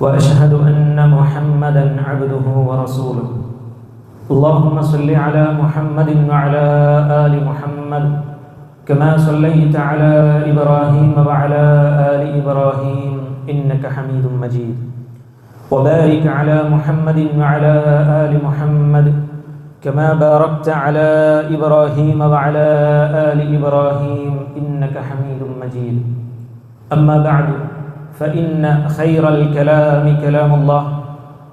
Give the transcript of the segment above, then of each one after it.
وأشهد أن محمدا عبده ورسوله. اللهم صل على محمد وعلى آل محمد كما صليت على إبراهيم وعلى آل إبراهيم إنك حميد مجيد. وبارك على محمد وعلى آل محمد كما باركت على إبراهيم وعلى آل إبراهيم إنك حميد مجيد. أما بعد فإن خير الكلام كلام الله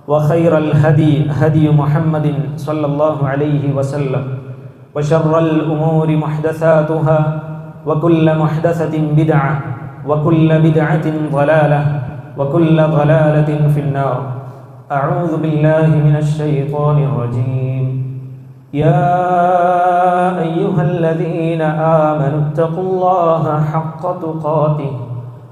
وخير الهدي هدي محمد صلى الله عليه وسلم وشر الأمور محدثاتها وكل محدثة بدعة وكل بدعة ضلالة وكل ضلالة في النار. أعوذ بالله من الشيطان الرجيم. يا أيها الذين آمنوا اتقوا الله حق تقاته.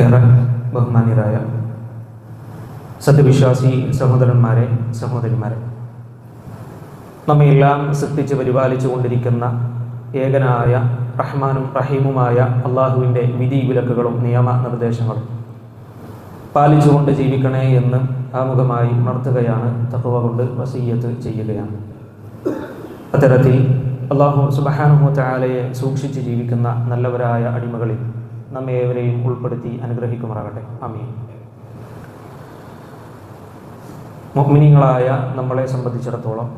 ഏറെ ബഹുമാന്യരായ സത്യവിശ്വാസി സഹോദരന്മാരെ സഹോദരിമാരെ നമ്മയെല്ലാം സൃഷ്ടിച്ച് പരിപാലിച്ചു കൊണ്ടിരിക്കുന്ന ഏകനായ റഹ്മാനും റഹീമുമായ അള്ളാഹുവിന്റെ വിധി വിലക്കുകളും നിയമ നിർദ്ദേശങ്ങളും പാലിച്ചുകൊണ്ട് ജീവിക്കണേ എന്ന് ആമുഖമായി ഉണർത്തുകയാണ് തത്വ കൊണ്ട് വസീയത്ത് ചെയ്യുകയാണ്. അത്തരത്തിൽ അള്ളാഹു സുബഹാനുഹു ചാലയെ സൂക്ഷിച്ച് ജീവിക്കുന്ന നല്ലവരായ അടിമകളിൽ നമ്മെ ഏവരെയും ഉൾപ്പെടുത്തി അനുഗ്രഹിക്കുമാറാകട്ടെ. അമീൻ മുഗ്മിനിങ്ങളായ നമ്മളെ സംബന്ധിച്ചിടത്തോളം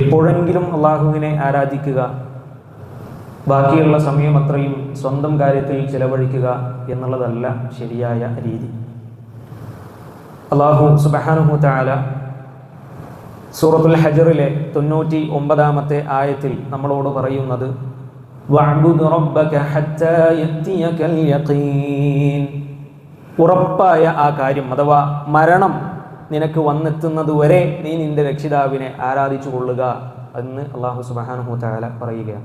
എപ്പോഴെങ്കിലും അള്ളാഹുവിനെ ആരാധിക്കുക ബാക്കിയുള്ള സമയം അത്രയും സ്വന്തം കാര്യത്തിൽ ചിലവഴിക്കുക എന്നുള്ളതല്ല ശരിയായ രീതി. അള്ളാഹു സുബഹാനുഹു താല സൂറത്തുൽ ഹജറിലെ തൊണ്ണൂറ്റി ഒമ്പതാമത്തെ ആയത്തിൽ നമ്മളോട് പറയുന്നത് ഉറപ്പായ ആ കാര്യം അഥവാ മരണം നിനക്ക് വന്നെത്തുന്നത് വരെ നീ നിന്റെ രക്ഷിതാവിനെ ആരാധിച്ചു കൊള്ളുക എന്ന് അള്ളാഹു സുബാനുഹു താല പറയുകയാണ്.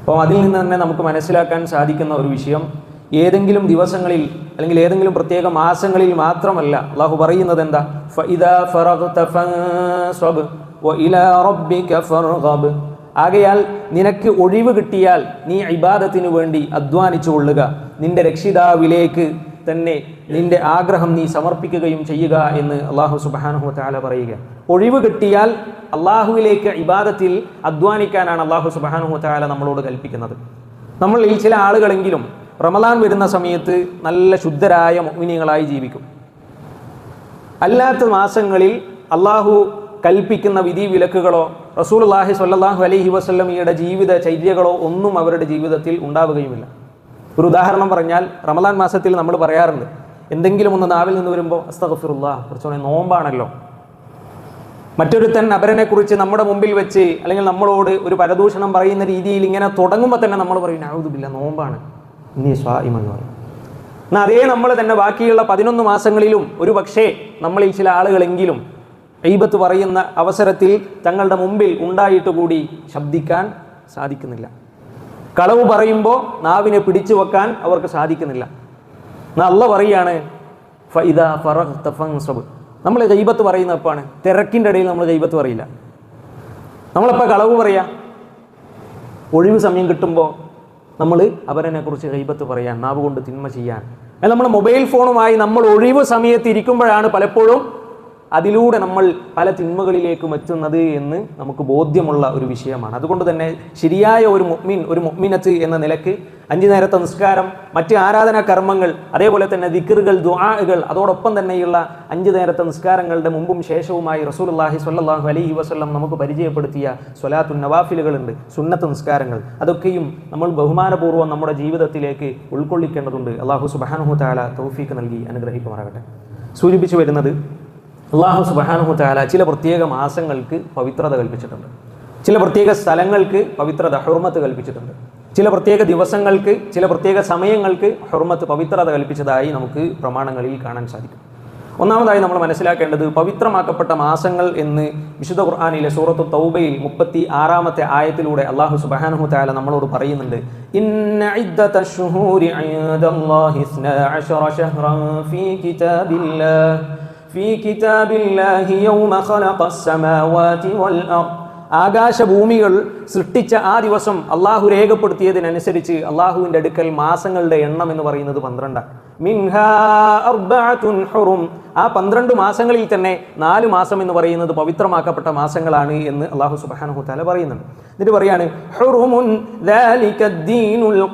അപ്പോൾ അതിൽ നിന്ന് തന്നെ നമുക്ക് മനസ്സിലാക്കാൻ സാധിക്കുന്ന ഒരു വിഷയം ഏതെങ്കിലും ദിവസങ്ങളിൽ അല്ലെങ്കിൽ ഏതെങ്കിലും പ്രത്യേക മാസങ്ങളിൽ മാത്രമല്ല അള്ളാഹു പറയുന്നത് എന്താ? ആകയാൽ നിനക്ക് ഒഴിവ് കിട്ടിയാൽ നീ ഇബാദത്തിനു വേണ്ടി അധ്വാനിച്ചു കൊള്ളുക. നിന്റെ രക്ഷിതാവിലേക്ക് തന്നെ നിന്റെ ആഗ്രഹം നീ സമർപ്പിക്കുകയും ചെയ്യുക എന്ന് അള്ളാഹു സുബാനുഹു താല പറയുക. ഒഴിവ് കിട്ടിയാൽ അള്ളാഹുവിലേക്ക് ഇബാദത്തിൽ അധ്വാനിക്കാനാണ് അള്ളാഹു സുബാനുഹു താല നമ്മളോട് കൽപ്പിക്കുന്നത്. നമ്മളിൽ ചില ആളുകളെങ്കിലും റമലാൻ വരുന്ന സമയത്ത് നല്ല ശുദ്ധരായ മോഹിനികളായി ജീവിക്കും. അല്ലാത്ത മാസങ്ങളിൽ അള്ളാഹു കൽപ്പിക്കുന്ന വിധി വിലക്കുകളോ റസൂൽ അള്ളാഹി സ്വല്ലാഹു അലഹി വസ്ലമിയുടെ ജീവിത ചര്യകളോ ഒന്നും അവരുടെ ജീവിതത്തിൽ ഉണ്ടാവുകയുമില്ല. ഒരു ഉദാഹരണം പറഞ്ഞാൽ റമദാൻ മാസത്തിൽ നമ്മൾ പറയാറുണ്ട് എന്തെങ്കിലും ഒന്ന് നാവിൽ നിന്ന് വരുമ്പോൾ അസ്തഫിറുല്ലാ കുറച്ചുകൂടെ നോമ്പാണല്ലോ. മറ്റൊരുത്തൻ കുറിച്ച് നമ്മുടെ മുമ്പിൽ വെച്ച് അല്ലെങ്കിൽ നമ്മളോട് ഒരു പരദൂഷണം പറയുന്ന രീതിയിൽ ഇങ്ങനെ തുടങ്ങുമ്പോൾ തന്നെ നമ്മൾ പറയും ആവുതുമില്ല നോമ്പാണ്. നീ സ്വാഹിമെന്ന് പറയും. എന്നാൽ അതേ നമ്മൾ തന്നെ ബാക്കിയുള്ള പതിനൊന്ന് മാസങ്ങളിലും ഒരു പക്ഷേ നമ്മളിൽ ചില ആളുകളെങ്കിലും എയ്ബത്ത് പറയുന്ന അവസരത്തിൽ തങ്ങളുടെ മുമ്പിൽ ഉണ്ടായിട്ട് കൂടി ശബ്ദിക്കാൻ സാധിക്കുന്നില്ല. കളവ് പറയുമ്പോൾ നാവിനെ പിടിച്ചു വെക്കാൻ അവർക്ക് സാധിക്കുന്നില്ല. നല്ല പറയാണ് ഫറഹ് നമ്മൾ ഗൈബത്ത് പറയുന്ന എപ്പാണ് തിരക്കിന്റെ ഇടയിൽ നമ്മൾ ഗൈബത്ത് പറയില്ല. നമ്മളെപ്പോൾ കളവ് പറയാ? ഒഴിവ് സമയം കിട്ടുമ്പോൾ നമ്മൾ അവരനെ കുറിച്ച് ഗൈബത്ത് പറയാൻ നാവ് കൊണ്ട് തിന്മ ചെയ്യാൻ. നമ്മൾ മൊബൈൽ ഫോണുമായി നമ്മൾ ഒഴിവ് സമയത്ത് ഇരിക്കുമ്പോഴാണ് പലപ്പോഴും അതിലൂടെ നമ്മൾ പല തിന്മകളിലേക്കും എത്തുന്നത് എന്ന് നമുക്ക് ബോധ്യമുള്ള ഒരു വിഷയമാണ്. അതുകൊണ്ട് തന്നെ ശരിയായ ഒരു മുഅ്മിൻ ഒരു മുഅ്മിനത്ത് എന്ന നിലയ്ക്ക് അഞ്ചു നേരത്തെ നിസ്കാരം മറ്റ് ആരാധനാ കർമ്മങ്ങൾ അതേപോലെ തന്നെ ദിക്കറുകൾ ദുആകൾ അതോടൊപ്പം തന്നെയുള്ള അഞ്ചു നേരത്തെ നിസ്കാരങ്ങളുടെ മുമ്പും ശേഷവുമായി റസൂലുള്ളാഹി സ്വല്ലാഹു അലൈഹി വസല്ലം നമുക്ക് പരിചയപ്പെടുത്തിയ സ്വലാത്തു നവാഫിലുകളുണ്ട് സുന്നത്ത് നിസ്കാരങ്ങൾ. അതൊക്കെയും നമ്മൾ ബഹുമാനപൂർവം നമ്മുടെ ജീവിതത്തിലേക്ക് ഉൾക്കൊള്ളിക്കേണ്ടതുണ്ട്. അള്ളാഹു സുബാനുഹു താല തൗഫീക്ക് നൽകി അനുഗ്രഹിക്കുമാറാകട്ടെ. സൂചിപ്പിച്ചു വരുന്നത് അള്ളാഹു സുബ്ഹാനഹു തആല ചില പ്രത്യേക മാസങ്ങൾക്ക് പവിത്രത കൽപ്പിച്ചിട്ടുണ്ട്. ചില പ്രത്യേക സ്ഥലങ്ങൾക്ക് പവിത്രത ഹുർമത്ത് കൽപ്പിച്ചിട്ടുണ്ട്. ചില പ്രത്യേക ദിവസങ്ങൾക്ക് ചില പ്രത്യേക സമയങ്ങൾക്ക് ഹുർമത്ത് പവിത്രത കൽപ്പിച്ചതായി നമുക്ക് പ്രമാണങ്ങളിൽ കാണാൻ സാധിക്കും. ഒന്നാമതായി നമ്മൾ മനസ്സിലാക്കേണ്ടത് പവിത്രമാക്കപ്പെട്ട മാസങ്ങൾ എന്ന് വിശുദ്ധ ഖുർആാനിലെ സൂറത്ത് തൗബയിൽ മുപ്പത്തി ആറാമത്തെ ആയത്തിലൂടെ അള്ളാഹു സുബാനഹു താല നമ്മളോട് പറയുന്നുണ്ട്. ഇന്ന ഇദ്ദത كتاب الله يوم خلق السماوات والأرض ആകാശഭൂമികൾ സൃഷ്ടിച്ച ആ ദിവസം അള്ളാഹു രേഖപ്പെടുത്തിയതിനനുസരിച്ച് അള്ളാഹുവിന്റെ അടുക്കൽ മാസങ്ങളുടെ എണ്ണം എന്ന് പറയുന്നത് പന്ത്രണ്ടാണ്. മിൻഹാ ഹുറും. ആ പന്ത്രണ്ട് മാസങ്ങളിൽ തന്നെ നാല് മാസം എന്ന് പറയുന്നത് പവിത്രമാക്കപ്പെട്ട മാസങ്ങളാണ് എന്ന് അള്ളാഹു സുബ്ഹാനഹു തആല പറയുന്നുണ്ട്. എന്നിട്ട് പറയാണ് ഹുറുമുൻ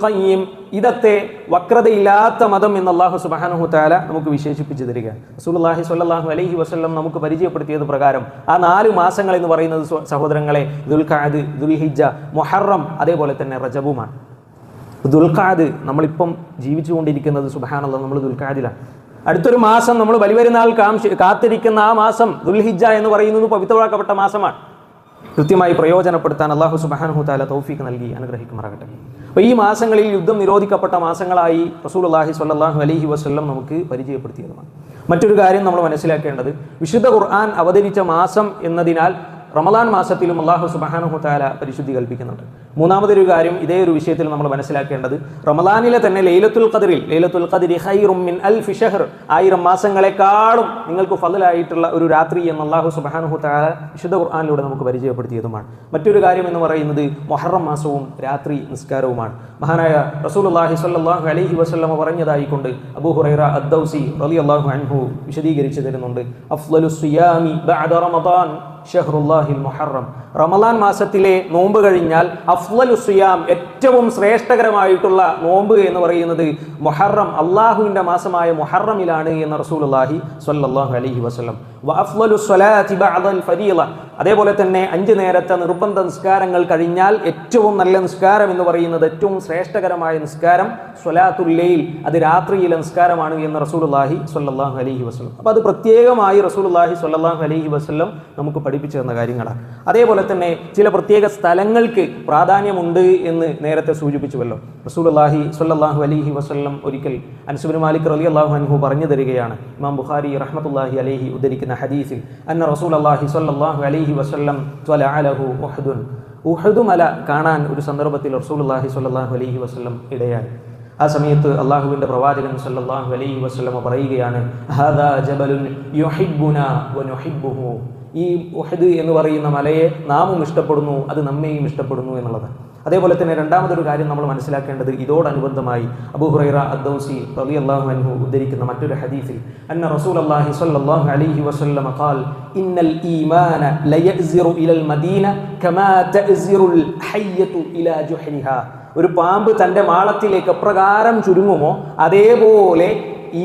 ഖയ്യിം. ഇതത്തെ വക്രതയില്ലാത്ത മതം എന്ന് അള്ളാഹു സുബ്ഹാനഹു തആല നമുക്ക് വിശേഷിപ്പിച്ചു തരിക. റസൂലുള്ളാഹി സ്വല്ലല്ലാഹു അലൈഹി വസ്ലം നമുക്ക് പരിചയപ്പെടുത്തിയത് പ്രകാരം ആ നാല് മാസങ്ങൾ എന്ന് പറയുന്നത് സഹോദരങ്ങളെ ദുൽഖാദ് ദുൽഹിജ മൊഹറം അതേപോലെ തന്നെ റജബുമാണ്. ദുൽഖാദ് നമ്മളിപ്പം ജീവിച്ചുകൊണ്ടിരിക്കുന്നത് സുബഹാനുള്ള നമ്മൾ ദുൽഖാദിലാണ് അടുത്തൊരു മാസം നമ്മൾ ബലിവരുന്നാൾ കാംക്ഷ കാത്തിരിക്കുന്ന ആ മാസം ദുൽഹിജ എന്ന് പറയുന്നത് പവിത്രമാക്കപ്പെട്ട മാസമാണ്. കൃത്യമായി പ്രയോജനപ്പെടുത്താൻ അള്ളാഹു സുബാനഹു താല തൗഫീഖ് നൽകി അനുഗ്രഹിക്കുമാറാകട്ടെ. അപ്പോൾ ഈ മാസങ്ങളിൽ യുദ്ധം നിരോധിക്കപ്പെട്ട മാസങ്ങളായി റസൂൽ അള്ളാഹി സ്വല്ലല്ലാഹു അലഹി വസ്ല്ലം നമുക്ക് പരിചയപ്പെടുത്തിയതുമാണ്. മറ്റൊരു കാര്യം നമ്മൾ മനസ്സിലാക്കേണ്ടത് വിശുദ്ധ ഖുർആൻ അവതരിച്ച മാസം എന്നതിനാൽ റമദാൻ മാസത്തിലും അള്ളാഹു സുബാനഹു താല പരിശുദ്ധി കൽപ്പിക്കുന്നുണ്ട്. മൂന്നാമതൊരു കാര്യം ഇതേ ഒരു വിഷയത്തിൽ നമ്മൾ മനസ്സിലാക്കേണ്ടത്. റമദാനിലെ തന്നെ ലൈലത്തുൽ ഖദറിൽ ലൈലത്തുൽ ഖദരി ഹൈറുമിൻ മിൻ അൽ ഫിഷഹർ ആയിരം മാസങ്ങളെക്കാളും നിങ്ങൾക്ക് ഫضലായിട്ടുള്ള ഒരു രാത്രി എന്ന് അള്ളാഹു സുബാനുഹു താല വിശുദ്ധ ഖുർആാനിലൂടെ നമുക്ക് പരിചയപ്പെടുത്തിയതുമാണ്. മറ്റൊരു കാര്യം എന്ന് പറയുന്നത് മൊഹറം മാസവും രാത്രി നിസ്കാരവുമാണ്. മഹാനായ റസൂലുള്ളാഹി സ്വല്ലല്ലാഹു അലൈഹി വസ്ലമ പറഞ്ഞതായിക്കൊണ്ട് അബൂ ഹുറൈറ അദ്ദൗസി റളിയല്ലാഹു അൻഹു വിശദീകരിച്ചു തരുന്നുണ്ട്. ബഅദ റമദാൻ. ഷഹ്റുല്ലാഹിൽ മുഹറം. റമദാൻ മാസത്തിലെ നോമ്പ് കഴിഞ്ഞാൽ അഫ്ളലു സിയാം ഏറ്റവും ശ്രേഷ്ഠകരമായിട്ടുള്ള നോമ്പ് എന്ന് പറയുന്നത് മുഹറം അള്ളാഹുവിന്റെ മാസമായ മുഹറമിലാണ് എന്ന് റസൂലുള്ളാഹി സല്ലാഹു അലഹി വസല്ലം അതേപോലെ തന്നെ അഞ്ച് നേരത്തെ നിർബന്ധ നിസ്കാരങ്ങൾ കഴിഞ്ഞാൽ ഏറ്റവും നല്ല നിസ്കാരം എന്ന് പറയുന്നത് ഏറ്റവും ശ്രേഷ്ഠകരമായ നിസ്കാരം സ്വലാത്തുല്ലയിൽ അത് രാത്രിയിലെ നിസ്കാരമാണ് എന്ന് റസൂലുള്ളാഹി സ്വല്ലല്ലാഹു അലഹി വസ്ലം അപ്പോൾ അത് പ്രത്യേകമായി റസൂലുള്ളാഹി സ്വല്ലല്ലാഹു അലഹി വസ്ലം നമുക്ക് പഠിപ്പിച്ചു തന്ന കാര്യങ്ങളാണ്. അതേപോലെ തന്നെ ചില പ്രത്യേക സ്ഥലങ്ങൾക്ക് പ്രാധാന്യമുണ്ട് എന്ന് നേരത്തെ സൂചിപ്പിച്ചുവല്ലോ. റസൂലുള്ളാഹി സ്വല്ലല്ലാഹു അലഹി വസ്ലം ഒരിക്കൽ അൻസുബിൻ മാലിക് റലി അള്ളാഹു അൻഹു പറഞ്ഞു തരികയാണ്. ഇമാം ബുഖാരി റഹ്മത്തുല്ലാഹി അലഹി ഉദ്ധരിക്കുന്ന ഹദീസിൽ അന്ന റസൂലുള്ളാഹി സ്വല്ലല്ലാഹു അലൈഹി വസല്ലം ത്വലഅലഹു ഉഹ്ദുൻ. ഉഹദ് മല കാണാൻ ഒരു സന്ദർഭത്തിൽ റസൂലുള്ളാഹി സ്വല്ലല്ലാഹു അലൈഹി വസല്ലം ഇടയായി. ആ സമയത്ത് അള്ളാഹുവിന്റെ പ്രവാചകൻ സല്ലല്ലാഹു അലൈഹി വസല്ലമ പറയുകയാണ് ഈ ഉഹദ് എന്ന് പറയുന്ന മലയെ നാമും ഇഷ്ടപ്പെടുന്നു അത് നമ്മെയും ഇഷ്ടപ്പെടുന്നു എന്നുള്ളതാണ് അതേപോലെ തന്നെ രണ്ടാമതൊരു കാര്യം നമ്മൾ മനസ്സിലാക്കേണ്ടത് ഇതോടനുബന്ധമായി അബൂഹുറൈറ അദ്ദൗസി അള്ളാഹു അൻഹു ഉദ്ധരിക്കുന്ന മറ്റൊരു ഹദീഫിൽ അന്ന റസൂലല്ലാഹി സ്വല്ലല്ലാഹു അലൈഹി വസല്ലമ ഖാൽ ഇന്നൽ ഈമാന ലയസിറു ഇലൽ മദീന കമാ തഅസിറുൽ ഹയ്യതു ഇലാ ജുഹ്രിഹാ ഒരു പാമ്പ് തന്റെ മാളത്തിലേക്ക് എപ്രകാരം ചുരുങ്ങുമോ അതേപോലെ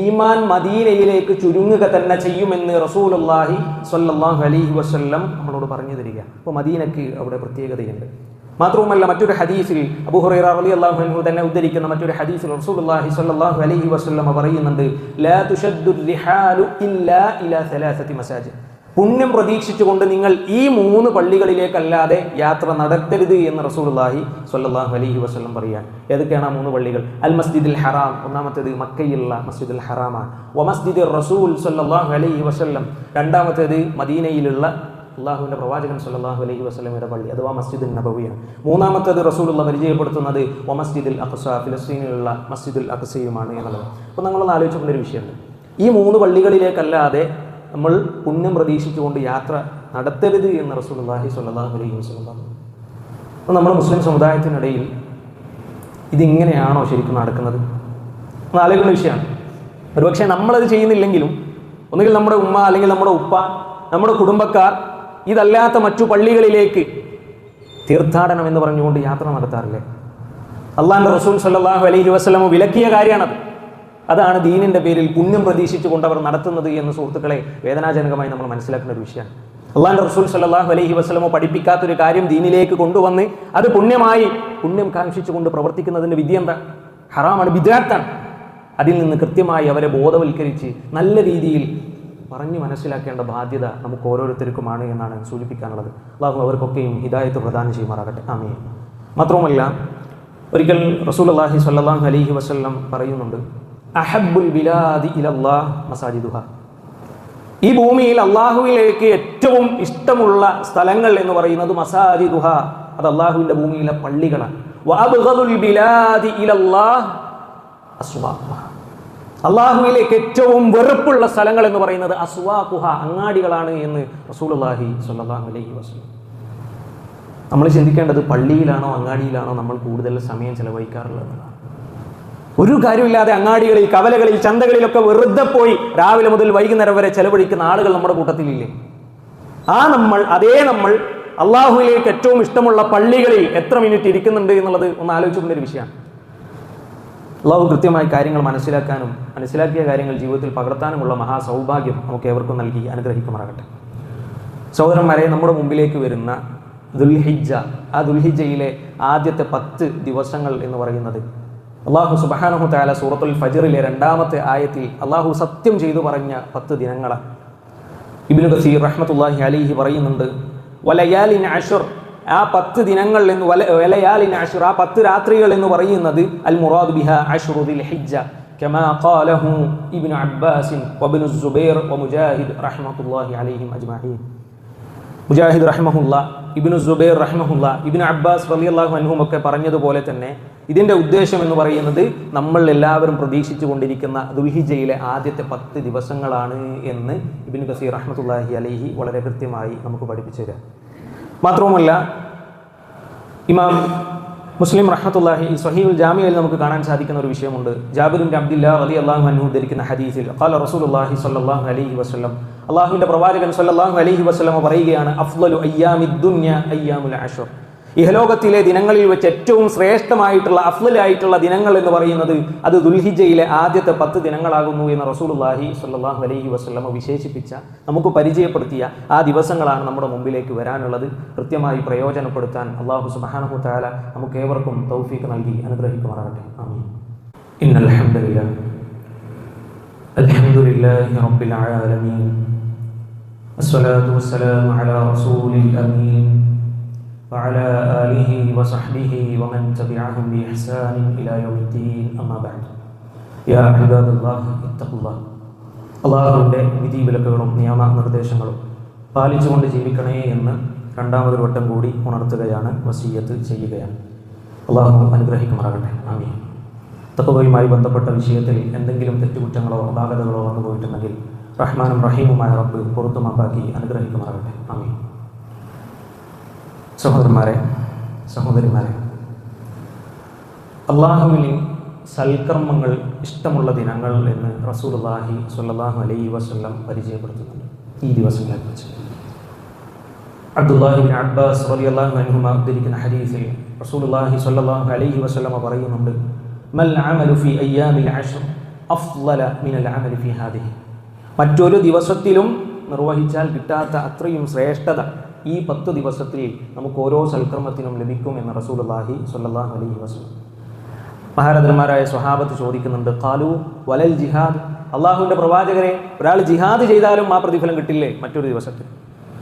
ഈമാൻ മദീനയിലേക്ക് ചുരുങ്ങുക തന്നെ ചെയ്യുമെന്ന് റസൂലുള്ളാഹി സ്വല്ലല്ലാഹു അലൈഹി വസ്ല്ലം നമ്മളോട് പറഞ്ഞു തരിക അപ്പോൾ മദീനക്ക് അവിടെ പ്രത്യേകതയുണ്ട്. മാത്രവുമല്ല മറ്റൊരു ഹദീസിൽ അബൂ ഹുറൈറ റളിയല്ലാഹു അൻഹു തന്നെ ഉദ്ധരിക്കുന്ന മറ്റൊരു ഹദീസിൽ റസൂലുള്ളാഹി സ്വല്ലല്ലാഹു അലൈഹി വസല്ലം പറയുന്നുണ്ട് ലാ ഇല്ലാ ഇലാ പുണ്യം പ്രതീക്ഷിച്ചുകൊണ്ട് നിങ്ങൾ ഈ മൂന്ന് പള്ളികളിലേക്കല്ലാതെ യാത്ര നടത്തരുത് എന്ന് റസൂലുള്ളാഹി സ്വല്ലല്ലാഹു അലൈഹി വസല്ലം പറയാൻ. ഏതൊക്കെയാണ് ആ മൂന്ന് പള്ളികൾ? അൽ മസ്ജിദുൽ ഹറാം ഒന്നാമത്തേത് മക്കയിലുള്ള മസ്ജിദുൽ ഹറാമാണ്. വ മസ്ജിദുർ റസൂൽ സ്വല്ലല്ലാഹു അലൈഹി വസല്ലം. രണ്ടാമത്തേത് മദീനയിലുള്ള അള്ളാഹുവിന്റെ പ്രവാചകൻ സല്ലല്ലാഹു അലൈഹി വസ്ലമിയുടെ പള്ളി അഥവാ മസ്ജിദുൽ നബവിയാണ്. മൂന്നാമത്തേത് റസൂലുള്ള പരിചയപ്പെടുത്തുന്നത് ഒ മസ്ജിദുൽ അഖസ ഫിലസ്തീനിലുള്ള മസ്ജിദുൽ അഖസയുമാണ് എന്നുള്ളത് അപ്പോൾ നമ്മളൊന്ന് ആലോചിച്ചുകൊണ്ടൊരു വിഷയമുണ്ട്. ഈ മൂന്ന് പള്ളികളിലേക്കല്ലാതെ നമ്മൾ പുണ്യം പ്രതീക്ഷിച്ചുകൊണ്ട് യാത്ര നടത്തരുത് എന്ന് റസൂലുള്ളാഹി സ്വല്ലല്ലാഹു അലൈഹി വസല്ലം പറഞ്ഞു. അപ്പോൾ നമ്മുടെ മുസ്ലിം സമുദായത്തിനിടയിൽ ഇതിങ്ങനെയാണോ ശരിക്കും നടക്കുന്നത്? ആലോചിക്കുന്ന വിഷയമാണ്. ഒരുപക്ഷെ നമ്മളത് ചെയ്യുന്നില്ലെങ്കിലും ഒന്നുകിൽ നമ്മുടെ ഉമ്മ അല്ലെങ്കിൽ നമ്മുടെ ഉപ്പ നമ്മുടെ കുടുംബക്കാർ ഇതല്ലാത്ത മറ്റു പള്ളികളിലേക്ക് തീർത്ഥാടനം എന്ന് പറഞ്ഞുകൊണ്ട് യാത്ര നടത്താറില്ലേ? അള്ളാഹ് റസൂൽ സല്ലാഹു അലൈഹി വസ്ലമു വിലക്കിയ കാര്യമാണത്. അതാണ് ദീനിന്റെ പേരിൽ പുണ്യം പ്രതീക്ഷിച്ചുകൊണ്ട് അവർ നടത്തുന്നത് എന്ന് സുഹൃത്തുക്കളെ വേദനാജനകമായി നമ്മൾ മനസ്സിലാക്കുന്ന ഒരു വിഷയമാണ്. അള്ളാഹ് റസൂൽ സല്ലാഹു അലൈഹി വസ്ലമോ പഠിപ്പിക്കാത്തൊരു കാര്യം ദീനിലേക്ക് കൊണ്ടുവന്ന് അത് പുണ്യമായി പുണ്യം കാക്ഷിച്ചുകൊണ്ട് പ്രവർത്തിക്കുന്നതിന്റെ വിധി എന്താ? ഹറാമാണ് വിദ്യാർത്ഥാണ് അതിൽ നിന്ന് കൃത്യമായി അവരെ ബോധവൽക്കരിച്ച് നല്ല രീതിയിൽ പറഞ്ഞു മനസ്സിലാക്കേണ്ട ബാധ്യത നമുക്ക് ഓരോരുത്തർക്കുമാണ് എന്നാണ് സൂചിപ്പിക്കാനുള്ളത്. അള്ളാഹു അവർക്കൊക്കെയും ഹിദായത്ത് പ്രദാനം ചെയ്യുമാറാകട്ടെ. ആമീൻ. മാത്രവുമല്ല ഒരിക്കൽ റസൂൽ അള്ളാഹി സല്ലാം അലഹി വസല്ലം പറയുന്നുണ്ട് അഹബുൽ ബിലാദി ഇലല്ലാഹ് മസാജിദുഹ. ഈ ഭൂമിയിൽ അള്ളാഹുവിലേക്ക് ഏറ്റവും ഇഷ്ടമുള്ള സ്ഥലങ്ങൾ എന്ന് പറയുന്നത് മസാജിദുഹ. അത് അള്ളാഹുവിന്റെ ഭൂമിയിലെ പള്ളികളാണ് വഅബ്ഗദുൽ ബിലാദി ഇലല്ലാഹ് അസ്വാഖുഹ അള്ളാഹുവിലേക്ക് ഏറ്റവും വെറുപ്പുള്ള സ്ഥലങ്ങൾ എന്ന് പറയുന്നത് അസ്വാഖുഹ അങ്ങാടികളാണ് എന്ന് റസൂലുള്ളാഹി സ്വല്ലല്ലാഹു അലൈഹി വസല്ലം. നമ്മൾ ചിന്തിക്കേണ്ടത് പള്ളിയിലാണോ അങ്ങാടിയിലാണോ നമ്മൾ കൂടുതൽ സമയം ചെലവഴിക്കാറുള്ളത്? എന്നതാണ് ഒരു കാര്യമില്ലാതെ അങ്ങാടികളിൽ കവലകളിൽ ചന്തകളിലൊക്കെ വെറുതെ പോയി രാവിലെ മുതൽ വൈകുന്നേരം വരെ ചെലവഴിക്കുന്ന ആളുകൾ നമ്മുടെ കൂട്ടത്തിലില്ലേ? ആ നമ്മൾ അതേ നമ്മൾ അള്ളാഹുവിലേക്ക് ഏറ്റവും ഇഷ്ടമുള്ള പള്ളികളിൽ എത്ര മിനിറ്റ് ഇരിക്കുന്നുണ്ട് എന്നുള്ളത് ഒന്ന് ആലോചിച്ചുകൊണ്ടൊരു വിഷയമാണ്. അള്ളാഹു കൃത്യമായി കാര്യങ്ങൾ മനസ്സിലാക്കാനും മനസ്സിലാക്കിയ കാര്യങ്ങൾ ജീവിതത്തിൽ പകർത്താനുമുള്ള മഹാസൗഭാഗ്യം നമുക്ക് ഏവർക്കും നൽകി അനുഗ്രഹിക്കുമാറാകട്ടെ. സഹോദരന്മാരെ നമ്മുടെ മുമ്പിലേക്ക് വരുന്ന ദുൽഹിജ ആ ദുൽഹിജയിലെ ആദ്യത്തെ പത്ത് ദിവസങ്ങൾ എന്ന് പറയുന്നത് അള്ളാഹു സുബഹാനഹു താല സൂറത്തുൽ ഫജറിലെ രണ്ടാമത്തെ ആയത്തിൽ അള്ളാഹു സത്യം ചെയ്തു പറഞ്ഞ പത്ത് ദിനങ്ങളാണ്. ഇബിനു കസീർ റഹ്മത്തുല്ലാഹി അലിഹി പറയുന്നുണ്ട് വലയാലിൻ അഷുർ ആ പത്ത് ദിനങ്ങൾ എന്ന് വല വലയാലിൻ അഷുർ ആ പത്ത് രാത്രികൾ എന്ന് പറയുന്നത് അൽ മുറാദ് ബിഹ അഷുറുദിൽ ഹിജ്ജ كما قاله ابن عباس وابن الزبير ومجاهد رحمة الله عليهم أجمعين മുജാഹിദ് റഹ്മഹുല്ല ഇബിനു സുബൈർ റഹ്മഹുല്ല ഇബിനു അബ്ബാസ് റലിയല്ലാഹു അൻഹും ഒക്കെ പറഞ്ഞതുപോലെ തന്നെ ഇതിന്റെ ഉദ്ദേശം എന്ന് പറയുന്നത് നമ്മൾ എല്ലാവരും പ്രതീക്ഷിച്ചു കൊണ്ടിരിക്കുന്ന ദുൽഹിജയിലെ ആദ്യത്തെ പത്ത് ദിവസങ്ങളാണ് എന്ന് ഇബിൻ കസീർ റഹ്മത്തുല്ലാഹി അലൈഹി വളരെ കൃത്യമായി നമുക്ക് പഠിപ്പിച്ചു തരാം മാത്രവുമല്ല ഇമാം മുസ്ലിം റഹ്മത്തുല്ലാഹി സഹീൽ ജാമിയയിൽ നമുക്ക് കാണാൻ സാധിക്കുന്ന ഒരു വിഷയമുണ്ട്. ജാബിറിൻ അബ്ദില്ല അലി അള്ളാഹു അനു ധരിക്കുന്ന ഹദീസിൽ ഖാല റസൂലുള്ളാഹി സ്വല്ലല്ലാഹു അലൈഹി വസ്ലം അള്ളാഹുവിന്റെ പ്രവാചകൻ സല്ലാഹു അലൈഹി വസ്ലമ പറയുകയാണ് അഫ്ലു അയ്യാമി ദുന്യ അയ്യാമുൽ അഷർ ഇഹലോകത്തിലെ ദിനങ്ങളിൽ വെച്ച് ഏറ്റവും ശ്രേഷ്ഠമായിട്ടുള്ള അഫ്ലലായിട്ടുള്ള ദിനങ്ങൾ എന്ന് പറയുന്നത് അത് ദുൽഹിജയിലെ ആദ്യത്തെ പത്ത് ദിനങ്ങളാകുന്നു എന്ന് റസൂലുള്ളാഹി സ്വല്ലല്ലാഹു അലൈഹി വസല്ലമ വിശേഷിപ്പിച്ച നമുക്ക് പരിചയപ്പെടുത്തിയ ആ ദിവസങ്ങളാണ് നമ്മുടെ മുമ്പിലേക്ക് വരാനുള്ളത് കൃത്യമായി പ്രയോജനപ്പെടുത്താൻ അള്ളാഹു സുബ്ഹാനഹു തആല നമുക്ക് ഏവർക്കും തൗഫീഖ് നൽകി അനുഗ്രഹിക്കുമാറാകട്ടെ ആമീൻ ഇന്നൽ ഹംദലില്ലാഹ് അൽഹംദുലില്ലാഹി റബ്ബിൽ ആലമീൻ الصلاة والسلام على رسول الأمين وعلى آله وصحبه ومن تبعهم بإحسان إلى يوم الدين أما بعد يا عباد الله اتقوا الله അള്ളാഹുവിൻ്റെ വിധി വിലക്കുകളും നിയമ നിർദ്ദേശങ്ങളും പാലിച്ചുകൊണ്ട് ജീവിക്കണേ എന്ന് രണ്ടാമതൊരു വട്ടം കൂടി ഉണർത്തുകയാണ് വസീയത്ത് ചെയ്യുകയാണ് അള്ളാഹു അനുഗ്രഹിക്കുമാറാകട്ടെ ആമീൻ തക്കവയുമായി ബന്ധപ്പെട്ട വിഷയത്തിൽ എന്തെങ്കിലും തെറ്റുകുറ്റങ്ങളോ അപാകതകളോ വന്നു പോയിട്ടുണ്ടെങ്കിൽ റഹ്മാനും റഹീമുമായ റബ്ബ് പുറത്തുമാപ്പാക്കി അനുഗ്രഹിക്കുമാറാകട്ടെ ആമീൻ സഹോദരന്മാരെ സഹോദരിമാരെ അള്ളാഹുവിന് സൽക്കർമ്മങ്ങൾ ഇഷ്ടമുള്ള ദിനങ്ങൾ എന്ന് റസൂലുള്ളാഹി സ്വല്ലല്ലാഹു അലൈ വസ്ല്ലാം പരിചയപ്പെടുത്തുന്നുണ്ട്. ഈ ദിവസങ്ങളെ കുറിച്ച്. അബ്ദുല്ലാഹിബിൻ അബ്ബാസ് റളിയല്ലാഹു അള്ളാഹു ഉദ്ധരിക്കുന്ന ഹദീസിൽ റസൂലുള്ളാഹി സ്വല്ലല്ലാഹു അലൈഹി വസല്ലമ പറയുന്നുണ്ട് മൽ അമലു മിനൽ മറ്റൊരു ദിവസത്തിലും നിർവഹിച്ചാൽ കിട്ടാത്ത അത്രയും ശ്രേഷ്ഠത ഈ പത്ത് ദിവസത്തിൽ നമുക്ക് ഓരോ സൽക്രമത്തിനും ലഭിക്കും എന്ന് റസൂലുള്ളാഹി സ്വല്ലല്ലാഹു അലൈഹി വസല്ലം. മഹാരഥന്മാരായ സ്വഹാബത്ത് ചോദിക്കുന്നുണ്ട് കാലു വലൽ ജിഹാദ്? അള്ളാഹുവിന്റെ പ്രവാചകരെ ഒരാൾ ജിഹാദ് ചെയ്താലും ആ പ്രതിഫലം കിട്ടില്ലേ? മറ്റൊരു ദിവസത്തിൽ.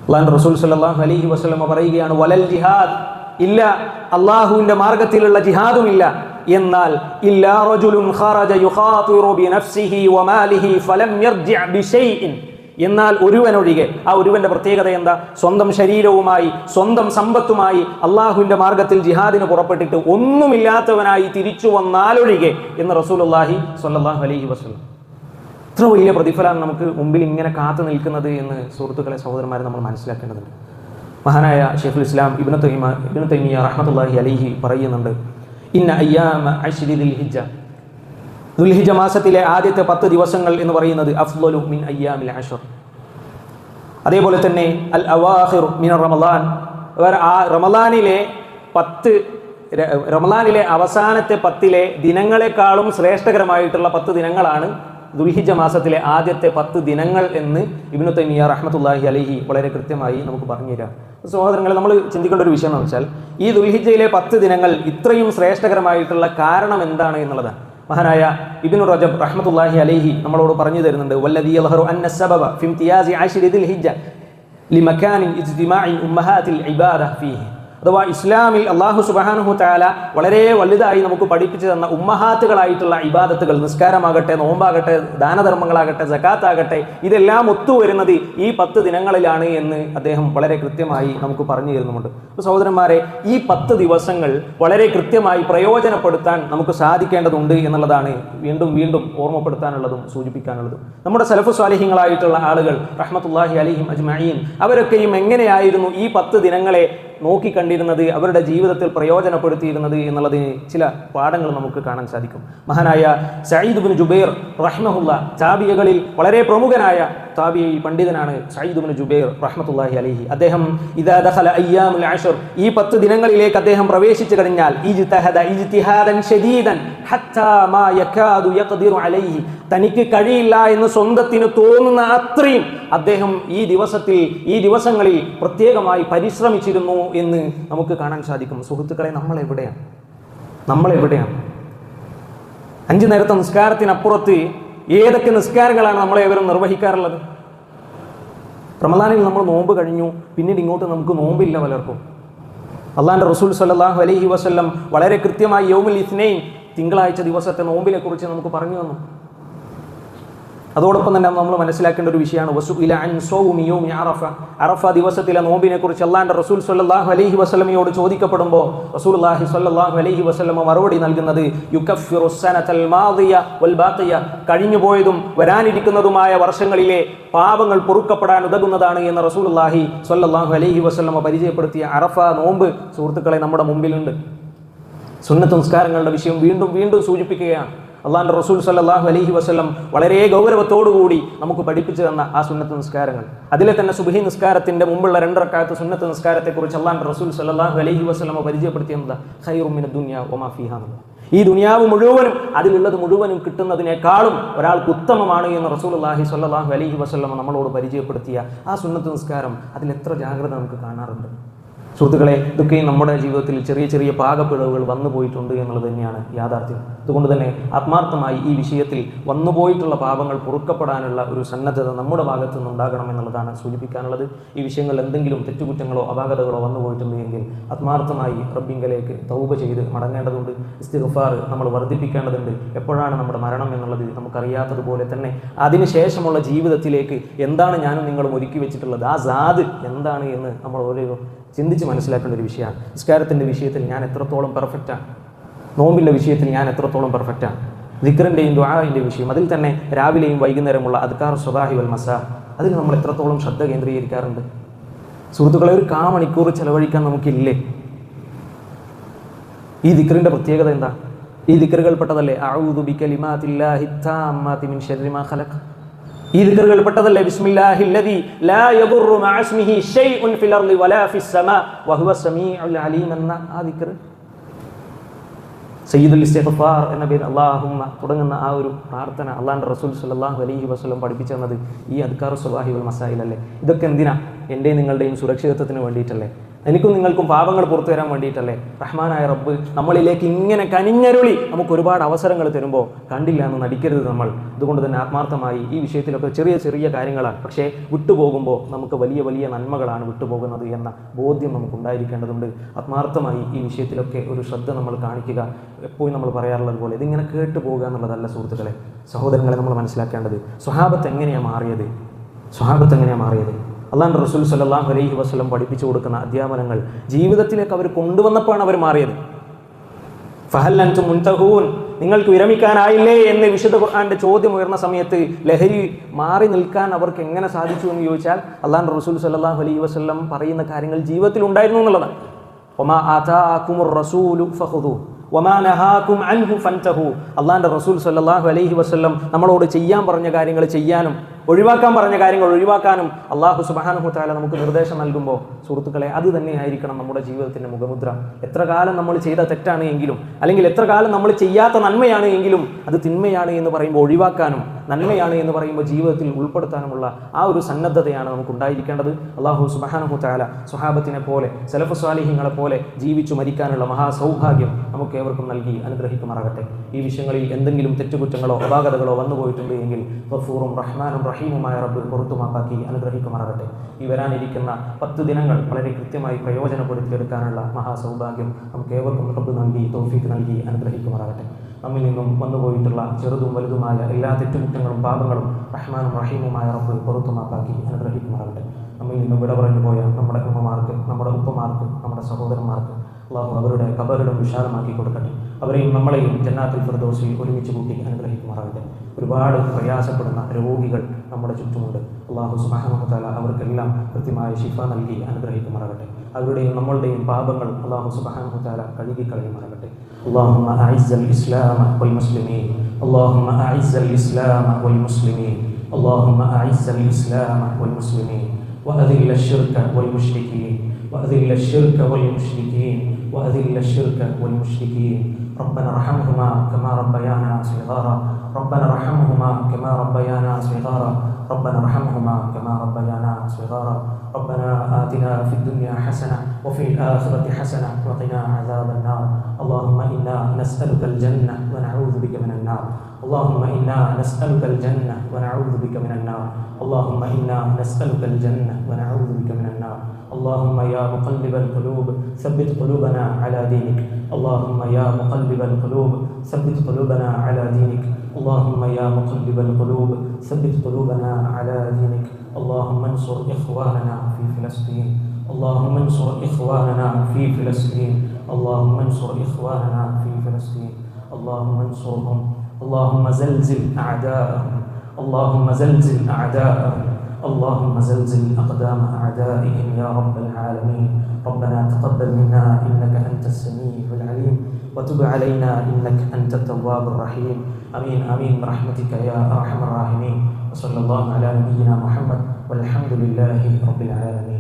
അള്ളാഹു റസൂൽ സല്ലാഹു അലൈഹി വസ്ലമ പറയുകയാണ് വലൽ ജിഹാദ് ഇല്ല അള്ളാഹുവിന്റെ മാർഗത്തിലുള്ള ജിഹാദും ഇല്ല. എന്നാൽ ഇല്ലാ റജുലുൻ ഖറജ യുഖാതിറു ബിനഫ്സിഹി വമാലിഹി ഫലം യർജിഅ ബിശൈഇൻ എന്നാൽ ഒരുവനൊഴികെ ആ ഒരുവന്റെ പ്രത്യേകത എന്താ? സ്വന്തം ശരീരവുമായി സ്വന്തം സമ്പത്തുമായി അള്ളാഹുവിന്റെ മാർഗത്തിൽ ജിഹാദിന് പുറപ്പെട്ടിട്ട് ഒന്നുമില്ലാത്തവനായി തിരിച്ചു വന്നാലൊഴികെ എന്ന് റസൂലുള്ളാഹി സ്വല്ലാഹു അലഹി വസ്ലം ഇത്ര വലിയ പ്രതിഫലമാണ് നമുക്ക് മുമ്പിൽ ഇങ്ങനെ കാത്തു നിൽക്കുന്നത് എന്ന് സുഹൃത്തുക്കളെ സഹോദരന്മാരെ നമ്മൾ മനസ്സിലാക്കേണ്ടതുണ്ട്. മഹാനായ ഷെയ്ഖുൽ ഇസ്ലാം ഇബ്നു തൈമ ഇബ്നു തൈമിയ റഹ്മത്തുള്ളാഹി അലഹി പറയുന്നുണ്ട് ഇന്ന അയ്യാമ അശ്രി ദിൽ ഹിജ്ജ. ദുൽഹിജ മാസത്തിലെ ആദ്യത്തെ പത്ത് ദിവസങ്ങൾ എന്ന് പറയുന്നത് അഫ്ലു മിൻ അയ്യാമിൽ അഷർ അതേപോലെ തന്നെ അൽ അവാഹിർ മിൻ റമലാൻ ആ റമലാനിലെ പത്ത് റമലാനിലെ അവസാനത്തെ പത്തിലെ ദിനങ്ങളെക്കാളും ശ്രേഷ്ഠകരമായിട്ടുള്ള പത്ത് ദിനങ്ങളാണ് ദുൽഹിജ മാസത്തിലെ ആദ്യത്തെ പത്ത് ദിനങ്ങൾ എന്ന് ഇബ്നു തൈമിയ റഹ്മത്തുല്ലാഹി അലൈഹി വളരെ കൃത്യമായി നമുക്ക് പറഞ്ഞു തരാം. സഹോദരങ്ങളെ നമ്മൾ ചിന്തിക്കേണ്ട ഒരു വിഷയം എന്ന് വെച്ചാൽ ഈ ദുൽഹിജയിലെ പത്ത് ദിനങ്ങൾ ഇത്രയും ശ്രേഷ്ഠകരമായിട്ടുള്ള കാരണം എന്താണ് എന്നുള്ളതാണ്. മഹാനായ ഇബ്നു റജബ് റഹ്മത്തുല്ലാഹി അലൈഹി നമ്മളോട് പറഞ്ഞു തരുന്നുണ്ട് വല്ലദീ യൽഹറു അന്ന സബബ ഫിംതിയാസി ഇംതിയാസി ആശിരി ഹിജ്ജ ലിമക്കാനിൻ ഇജ്തിമാഇ ഉമ്മഹാത്തിൽ ഇബാദ ഫീഹി. അഥവാ ഇസ്ലാമിൽ അള്ളാഹു സുബാനുഹു താല വളരെ വലുതായി നമുക്ക് പഠിപ്പിച്ചു തന്ന ഉമ്മഹാത്തുകളായിട്ടുള്ള ഇബാദത്തുകൾ നിസ്കാരമാകട്ടെ നോമ്പാകട്ടെ ദാനധർമ്മങ്ങളാകട്ടെ ജക്കാത്താകട്ടെ ഇതെല്ലാം ഒത്തുവരുന്നത് ഈ പത്ത് ദിനങ്ങളിലാണ് എന്ന് അദ്ദേഹം വളരെ കൃത്യമായി നമുക്ക് പറഞ്ഞു തരുന്നുമുണ്ട്. അപ്പോൾ സഹോദരന്മാരെ ഈ പത്ത് ദിവസങ്ങൾ വളരെ കൃത്യമായി പ്രയോജനപ്പെടുത്താൻ നമുക്ക് സാധിക്കേണ്ടതുണ്ട് എന്നുള്ളതാണ് വീണ്ടും വീണ്ടും ഓർമ്മപ്പെടുത്താനുള്ളതും സൂചിപ്പിക്കാനുള്ളതും. നമ്മുടെ സലഫു സ്വാലിഹ്യങ്ങളായിട്ടുള്ള ആളുകൾ റഹ്മത്തുല്ലാഹി അലിഹിം അജ്മീൻ അവരൊക്കെയും എങ്ങനെയായിരുന്നു ഈ പത്ത് ദിനങ്ങളെ നോക്കിക്കണ്ടിരുന്നത് അവരുടെ ജീവിതത്തിൽ പ്രയോജനപ്പെടുത്തിയിരുന്നത് എന്നുള്ളതിന് ചില പാഠങ്ങൾ നമുക്ക് കാണാൻ സാധിക്കും. മഹാനായ സയ്യിദ് ബിൻ ജുബൈർ റഹ്മഹുല്ല ചാബിയകളിൽ വളരെ പ്രമുഖനായ താബി പണ്ഡിതനാണ് സയ്യിദുബിൻ ജുബൈർ റഹ്മത്തുല്ലാഹി അലൈഹി. അദ്ദേഹം ദഖല അയ്യാമുൽ അശർ. ഈ പത്ത് ദിനങ്ങളിലേക്ക് അദ്ദേഹം പ്രവേശിച്ചു കഴിഞ്ഞാൽ അലൈഹി. തനിക്ക് കഴിയില്ല എന്ന് സ്വന്തത്തിന് തോന്നുന്ന അത്രയും അദ്ദേഹം ഈ ദിവസത്തിൽ ഈ ദിവസങ്ങളിൽ പ്രത്യേകമായി പരിശ്രമിച്ചിരുന്നു എന്ന് നമുക്ക് കാണാൻ സാധിക്കും. സുഹൃത്തുക്കളെ നമ്മൾ എവിടെയാണ് നമ്മൾ എവിടെയാണ് അഞ്ചു നേരത്തെ നിസ്കാരത്തിനപ്പുറത്ത് ഏതൊക്കെ നിസ്കാരങ്ങളാണ് നമ്മളെ ഇവരും നിർവഹിക്കാറുള്ളത്? റമദാനിൽ നമ്മൾ നോമ്പ് കഴിഞ്ഞു പിന്നീട് ഇങ്ങോട്ട് നമുക്ക് നോമ്പില്ല പലർക്കും. അള്ളാന്റെ റസൂൽ സല്ലല്ലാഹു അലൈഹി വസല്ലം വളരെ കൃത്യമായി യൗമുൽ ഇസ്നൈൻ തിങ്കളാഴ്ച ദിവസത്തെ നോമ്പിനെ കുറിച്ച് നമുക്ക് പറഞ്ഞു തന്നു. അതോടൊപ്പം തന്നെ നമ്മൾ മനസ്സിലാക്കേണ്ട ഒരു വിഷയമാണ്. വസു ഇല അൻ സൗമി യൗമി അറഫ. അറഫ ദിവസത്തിലെ നോമ്പിനെ കുറിച്ച് അള്ളാന്റെ റസൂൽ സല്ലല്ലാഹു അലൈഹി വസല്ലമയോട് ചോദിക്കപ്പെടുമ്പോൾ റസൂൽ റസൂലുള്ളാഹി സല്ലാഹു അലൈഹി വസ്ലമ മറുപടി നൽകുന്നത് കഴിഞ്ഞുപോയതും വരാനിരിക്കുന്നതുമായ വർഷങ്ങളിലെ പാപങ്ങൾ പൊറുക്കപ്പെടാൻ ഉതകുന്നതാണ് എന്ന് റസൂൽ റസൂലുള്ളാഹി സല്ലാഹു അലൈഹി വസ്ലമ പരിചയപ്പെടുത്തിയ അറഫ നോമ്പ്. സുഹൃത്തുക്കളെ നമ്മുടെ മുമ്പിലുണ്ട്. സുന്നത്ത് സംസ്കാരങ്ങളുടെ വിഷയം വീണ്ടും വീണ്ടും സൂചിപ്പിക്കുകയാണ്. അള്ളാന്റെ റസൂൽ സല്ലാഹു അലഹി വസ്ലം വളരെ ഗൗരവത്തോടുകൂടി നമുക്ക് പഠിപ്പിച്ചു തന്ന ആ സുന്നത്ത് നിസ്കാരങ്ങൾ. അതിലെ തന്നെ സുബഹി നിസ്കാരത്തിന്റെ മുമ്പുള്ള രണ്ടറക്കാലത്ത് സുന്നത്ത് നിസ്കാരത്തെക്കുറിച്ച് അള്ളാന്റെ റസൂൽ സല്ലാഹു അലഹി വസ്ലമ പരിചയപ്പെടുത്തിയത് ഖൈറുമിന ദുനിയ ഒമാ ഫിഹാ എന്നുള്ളത്. ഈ ദുനിയാവ് മുഴുവനും അതിലുള്ളത് മുഴുവനും കിട്ടുന്നതിനേക്കാളും ഒരാൾക്ക് ഉത്തമമാണ് എന്ന് റസൂൽ അള്ളാഹി സല്ലാഹു അലഹി വസ്ലമ നമ്മളോട് പരിചയപ്പെടുത്തിയ ആ സുന്നത്ത് നിസ്കാരം അതിൽ എത്ര ജാഗ്രത നമുക്ക് കാണാറുണ്ട്. സുഹൃത്തുക്കളെ ഇതൊക്കെയും നമ്മുടെ ജീവിതത്തിൽ ചെറിയ ചെറിയ പാകപ്പിഴവുകൾ വന്നു പോയിട്ടുണ്ട് എന്നുള്ളത് തന്നെയാണ് യാഥാർത്ഥ്യം. അതുകൊണ്ട് തന്നെ ആത്മാർത്ഥമായി ഈ വിഷയത്തിൽ വന്നുപോയിട്ടുള്ള പാപങ്ങൾ പൊറുക്കപ്പെടാനുള്ള ഒരു സന്നദ്ധത നമ്മുടെ ഭാഗത്തു നിന്നുണ്ടാകണം എന്നുള്ളതാണ് സൂചിപ്പിക്കാനുള്ളത്. ഈ വിഷയങ്ങൾ എന്തെങ്കിലും തെറ്റുകുറ്റങ്ങളോ അപാകതകളോ വന്നു പോയിട്ടുണ്ടെങ്കിൽ ആത്മാർത്ഥമായി റബ്ബിങ്കലേക്ക് തൗബ ചെയ്ത് മടങ്ങേണ്ടതുണ്ട്. ഇസ്തിഗ്ഫാർ നമ്മൾ വർദ്ധിപ്പിക്കേണ്ടതുണ്ട്. എപ്പോഴാണ് നമ്മുടെ മരണം എന്നുള്ളത് നമുക്കറിയാത്തതുപോലെ തന്നെ അതിനുശേഷമുള്ള ജീവിതത്തിലേക്ക് എന്താണ് ഞാനും നിങ്ങളും ഒരുക്കി വെച്ചിട്ടുള്ളത്? ആ സാദ് എന്താണ് എന്ന് നമ്മൾ ഓരോ ചിന്തിച്ച് മനസ്സിലാക്കേണ്ട ഒരു വിഷയമാണ്. നിസ്കാരത്തിന്റെ വിഷയത്തിൽ ഞാൻ എത്രത്തോളം പെർഫെക്റ്റാണ് നോമ്പിന്റെ വിഷയത്തിൽ ഞാൻ എത്രത്തോളം പെർഫെക്റ്റാണ് ദിക്റിന്റെയും ദ്വാറിന്റെ വിഷയം. അതിൽ തന്നെ രാവിലെയും വൈകുന്നേരമുള്ള അദ്കാർ സ്വദാഹി വൽ മസ. അതിൽ നമ്മൾ എത്രത്തോളം ശ്രദ്ധ കേന്ദ്രീകരിക്കാറുണ്ട്? സുഹൃത്തുക്കളെ ഒരു കാ മണിക്കൂർ ചെലവഴിക്കാൻ നമുക്കില്ലേ? ഈ ദിക്റിന്റെ പ്രത്യേകത എന്താ? ഈ ദിക്റുകൾ പെട്ടതല്ലേ അഊദു ബികലിമാതില്ലാഹി താമ്മാതി മിൻ ശർരി മാ ഖലഖ്. ഈ ദിക്കറുകൾ പെട്ടതല്ലേ ബിസ്മില്ലാഹി അല്ലദി ലാ യദുറു മഅസ്മിഹി ഷൈഉൻ ഫിൽ അർളി വലാ ഫിസ് സമാ വഹുവ സമീഉൽ അലീം എന്ന ആ ദിക്ർ സയ്യിദുൽ ഇസ്തിഗ്ഫാർ എന്ന പേര് അള്ളാഹുമ്മ തുടങ്ങുന്ന ആ ഒരു പ്രാർത്ഥന അള്ളാഹിന്റെ റസൂൽ സല്ലല്ലാഹു അലൈഹി വസല്ലം പഠിപ്പിച്ചു തന്നത് ഈ അദ്കാർ സുബാഹി വൽ മസായിലല്ലേ? ഇതൊക്കെ എന്തിനാ? എന്റെയും നിങ്ങളുടെയും സുരക്ഷിതത്വത്തിന് വേണ്ടിയിട്ടല്ലേ? എനിക്കും നിങ്ങൾക്കും പാപങ്ങൾ പുറത്തു വരാൻ വേണ്ടിയിട്ടല്ലേ? റഹ്മാനായ റബ്ബ് നമ്മളിലേക്ക് ഇങ്ങനെ കനിഞ്ഞരുളി നമുക്ക് ഒരുപാട് അവസരങ്ങൾ തരുമ്പോൾ കണ്ടില്ല എന്ന് നടിക്കരുത് നമ്മൾ. അതുകൊണ്ട് തന്നെ ആത്മാർത്ഥമായി ഈ വിഷയത്തിലൊക്കെ ചെറിയ ചെറിയ കാര്യങ്ങളാണ്. പക്ഷേ വിട്ടുപോകുമ്പോൾ നമുക്ക് വലിയ വലിയ നന്മകളാണ് വിട്ടുപോകുന്നത് എന്ന ബോധ്യം നമുക്ക് ഉണ്ടായിരിക്കേണ്ടതുണ്ട്. ആത്മാർത്ഥമായി ഈ വിഷയത്തിലൊക്കെ ഒരു ശ്രദ്ധ നമ്മൾ കാണിക്കുക. എപ്പോഴും നമ്മൾ പറയാറുള്ളത് പോലെ ഇതിങ്ങനെ കേട്ടു പോകുക എന്നുള്ളതല്ല സുഹൃത്തുക്കളെ സഹോദരങ്ങളെ നമ്മൾ മനസ്സിലാക്കേണ്ടത്. സ്വഹാബത്ത് എങ്ങനെയാണ് മാറിയത്? സ്വഹാബത്ത് എങ്ങനെയാണ് മാറിയത്? അള്ളാഹ് റസൂൽ സല്ലല്ലാഹു അലൈഹി വസ്ലം പഠിപ്പിച്ചു കൊടുക്കുന്ന അധ്യാപനങ്ങൾ ജീവിതത്തിലേക്ക് അവർ കൊണ്ടുവന്നപ്പോഴാണ് അവർ മാറിയത്. ഫഹൽ മുൻതഹൂൻ നിങ്ങൾക്ക് വിരമിക്കാനായില്ലേ എന്ന് വിശുദ്ധ ഖുർആന്റെ ചോദ്യം ഉയർന്ന സമയത്ത് ലഹരി മാറി നിൽക്കാൻ അവർക്ക് എങ്ങനെ സാധിച്ചു എന്ന് ചോദിച്ചാൽ അള്ളാഹ് റസൂൽ സല്ലല്ലാഹു അലൈഹി വസ്ലം പറയുന്ന കാര്യങ്ങൾ ജീവിതത്തിൽ ഉണ്ടായിരുന്നു എന്നുള്ളതാണ്. ഒമാ റസൂലു അൻഹു റസൂൽ സല്ലല്ലാഹു അലൈഹി വസല്ലം നമ്മളോട് ചെയ്യാൻ പറഞ്ഞ കാര്യങ്ങൾ ചെയ്യാനും ഒഴിവാക്കാൻ പറഞ്ഞ കാര്യങ്ങൾ ഒഴിവാക്കാനും അള്ളാഹു സുബാനുഹുത്താല താല നമുക്ക് നിർദ്ദേശം നൽകുമ്പോൾ സുഹൃത്തുക്കളെ അത് തന്നെയായിരിക്കണം നമ്മുടെ ജീവിതത്തിന്റെ മുഖമുദ്ര. എത്ര കാലം നമ്മൾ ചെയ്ത തെറ്റാണ് എങ്കിലും അല്ലെങ്കിൽ എത്ര കാലം നമ്മൾ ചെയ്യാത്ത നന്മയാണ് എങ്കിലും അത് തിന്മയാണ് എന്ന് പറയുമ്പോൾ ഒഴിവാക്കാനും നന്മയാണ് എന്ന് പറയുമ്പോൾ ജീവിതത്തിൽ ഉൾപ്പെടുത്താനുമുള്ള ആ ഒരു സന്നദ്ധതയാണ് നമുക്ക് ഉണ്ടായിരിക്കേണ്ടത്. അള്ളാഹു സുബാനുഹുത്താല താല സുഹാബത്തിനെ പോലെ സലഫ് സ്വാലിഹിങ്ങളെ പോലെ ജീവിച്ചു മരിക്കാനുള്ള മഹാസൗഭാഗ്യം നമുക്ക് ഏവർക്കും നൽകി അനുഗ്രഹിക്കുമാറാകട്ടെ. ഈ വിഷയങ്ങളിൽ എന്തെങ്കിലും തെറ്റുകുറ്റങ്ങളോ അപാകതകളോ വന്നു പോയിട്ടുണ്ട് എങ്കിൽ ഗഫൂറും റഹ്മാനും റഹീമുമായ റബ്ബ് പുറത്തുമാക്കാക്കി അനുഗ്രഹിക്കുമാറാകട്ടെ. ഈ വരാനിരിക്കുന്ന പത്ത് ദിനങ്ങൾ വളരെ കൃത്യമായി പ്രയോജനപ്പെടുത്തിയെടുക്കാനുള്ള മഹാസൗഭാഗ്യം നമുക്ക് ഏവർക്കും റബ്ബ് നൽകി തോഫീക്ക് നൽകി അനുഗ്രഹിക്കുമാറാകട്ടെ. നമ്മിൽ നിന്നും വന്നുപോയിട്ടുള്ള ചെറുതും വലുതുമായ എല്ലാ തെറ്റുകുറ്റങ്ങളും പാപങ്ങളും റഹ്മാനും റഹീമുമായ റബ്ബ് പുറത്തുമാക്കാക്കി അനുഗ്രഹിക്കുമാറാകട്ടെ. നമ്മിൽ നിന്നും വിട പറഞ്ഞു പോയ നമ്മുടെ അമ്മമാർക്ക് നമ്മുടെ ഉപ്പമാർക്ക് നമ്മുടെ സഹോദരന്മാർക്ക് അള്ളാഹു അവരുടെ കബറിടം വിശാലമാക്കി കൊടുക്കട്ടെ. അവരെയും നമ്മളെയും ജന്നാത്തിൽ ഫിർദോസിൽ ഒരുമിച്ച് കൂട്ടി അനുഗ്രഹിക്കുമാറാകട്ടെ. ഒരുപാട് പ്രയാസപ്പെടുന്ന രോഗികൾ നമ്മുടെ ചുറ്റുമുണ്ട് അള്ളാഹു സുബാനുഹത്താല അവർക്കെല്ലാം കൃത്യമായ ശിഫ നൽകി അനുഗ്രഹിക്കുമാറാകട്ടെ അവരുടെയും നമ്മളുടെയും പാപങ്ങൾ അള്ളാഹു സുബാനുഹത്താല കഴുകി കളയുമാറാകട്ടെ اللهم أعز الإسلام والمسلمين اللهم أعز الإسلام والمسلمين اللهم أعز الإسلام والمسلمين وأذل الشرك والمشركين وأذل الشرك والمشركين وأذل الشرك والمشركين ربنا ارحمهما كما ربيانا صغارا ربنا ارحمهما كما ربيانا صغارا. ربنا ارحمهما كما ربيانا صغارا. ربنا آتنا في الدنيا حسنة وفي الآخرة حسنة وقنا عذاب النار. اللهم إنا نسألك الجنة ونعوذ بك من النار. اللهم إنا نسألك الجنة ونعوذ بك من النار. اللهم إنا نسألك الجنة ونعوذ بك من النار. اللهم يا مقلب القلوب ثبت قلوبنا على دينك. اللهم يا مقلب القلوب ثبت قلوبنا على دينك. اللهم يا مقلب القلوب ثبت قلوبنا على دينك. اللهم انصر إخواننا في فلسطين. اللهم انصر إخواننا في فلسطين. اللهم انصر إخواننا في فلسطين. اللهم انصرهم. اللهم زلزل أعداءهم. اللهم زلزل أعداءهم. اللهم زلزل أقدام أعدائهم يا رب العالمين. ربنا تقبل منا إنك أنت السميع العليم. وتب علينا إنك أنت التواب الرحيم. أمين أمين. برحمتك يا أرحم الراحمين. وصلى الله على نبينا محمد والحمد لله رب العالمين.